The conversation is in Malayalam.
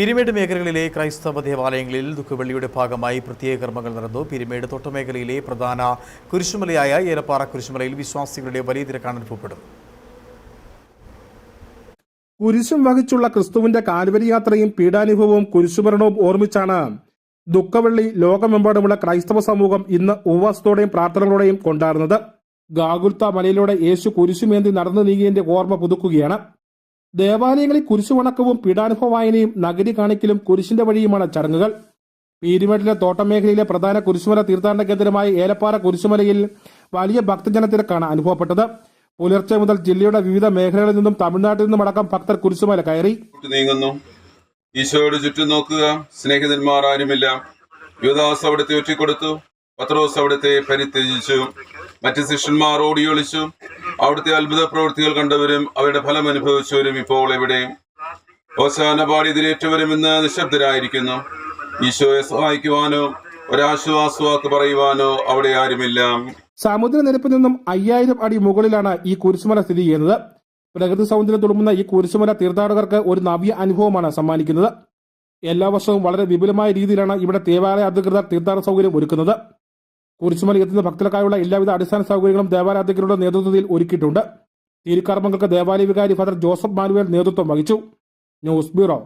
പിരിമേട് മേഖലകളിലെ ക്രൈസ്തവ ദേവാലയങ്ങളിൽ ദുഃഖവെള്ളിയുടെ ഭാഗമായി പ്രത്യേക കർമ്മങ്ങൾ നടന്നു. പിരിമേട് തൊട്ടമേഖലയിലെ പ്രധാന കുരിശുമലയായ ഏലപ്പാറ കുരിശുമലയിൽ വിശ്വാസികളുടെ വലിയ തിരക്കാണ് അനുഭവപ്പെടും കുരിശും വഹിച്ചുള്ള ക്രിസ്തുവിന്റെ കാൽവരി യാത്രയും പീഡാനുഭവവും കുരിശുമരണവും ഓർമ്മിച്ചാണ് ദുഃഖവെള്ളി ലോകമെമ്പാടുമുള്ള ക്രൈസ്തവ സമൂഹം ഇന്ന് ഉപവാസത്തോടെയും പ്രാർത്ഥനകളോടെയും കൊണ്ടാടുന്നത്. ഗാഗുൽത്ത മലയിലൂടെ യേശു കുരിശുമേന്തി നടന്നു നീങ്ങിയതിന്റെ ഓർമ്മ പുതുക്കുകയാണ്. ദേവാലയങ്ങളിൽ കുരിശുവണക്കവും പീഡാനുഭവ വായനയും നഗരി കാണിക്കലും കുരിശിന്റെ വഴിയുമാണ് ചടങ്ങുകൾ. പീരുമേട്ടിലെ തോട്ടമേഖലയിലെ പ്രധാന കുരിശുമല തീർത്ഥാടന കേന്ദ്രമായ ഏലപ്പാറ കുരിശുമലയിൽ വലിയ ഭക്തജനത്തിരക്കാണ് അനുഭവപ്പെട്ടത്. പുലർച്ചെ മുതൽ ജില്ലയുടെ വിവിധ മേഖലകളിൽ നിന്നും തമിഴ്നാട്ടിൽ നിന്നും അടക്കം ഭക്തർ കുരിശുമല കയറി. നീങ്ങുന്നു. ഈശോയോട് ചുറ്റും നോക്കുക. സ്നേഹിതന്മാർ ആരുമില്ല. യുവദാസ് അവിടുത്തെ ഒറ്റിക്കൊടുത്തു. പത്രോസ് അവിടുത്തെ പരിത്യജിച്ചു. മറ്റ് ശിഷ്യന്മാർ ഓടിയൊളിച്ചു. അവിടുത്തെ അത്ഭുത പ്രവൃത്തികൾ കണ്ടവരും അവരുടെ ഫലം അനുഭവിച്ചവരും ഇപ്പോൾ എവിടെ? ഓശാന പാടിയതിലേറ്റവരും ഇന്ന് നിശബ്ദരായിരിക്കുന്നു. ഈശോയെ സഹായിക്കുവാനോ ഒരാശ്വാസവാക്ക് പറയുവാനോ അവിടെ ആരുമില്ല. സമുദ്രനിരപ്പിൽ നിന്നും അയ്യായിരം അടി മുകളിലാണ് ഈ കുരിശുമല സ്ഥിതി ചെയ്യുന്നത്. പ്രകൃതി സൗന്ദര്യം തുളുമ്പുന്ന ഈ കുരിശുമല തീർത്ഥാടകർക്ക് ഒരു നവ്യ അനുഭവമാണ് സമ്മാനിക്കുന്നത്. എല്ലാ വർഷവും വളരെ വിപുലമായ രീതിയിലാണ് ഇവിടെ ദേവാലയ അധികൃതർ തീർത്ഥാടന സൗകര്യം ഒരുക്കുന്നത്. കുരിശുമല എത്തുന്ന ഭക്തർക്കായുള്ള എല്ലാവിധ അടിസ്ഥാന സൗകര്യങ്ങളും ദേവാലയാധികരുടെ നേതൃത്വത്തിൽ ഒരുക്കിയിട്ടുണ്ട്. തിരുക്കർമ്മങ്ങൾക്ക് ദേവാലയ വികാരി ഫാദർ ജോസഫ് മാനുവേൽ നേതൃത്വം വഹിച്ചു. News bureau.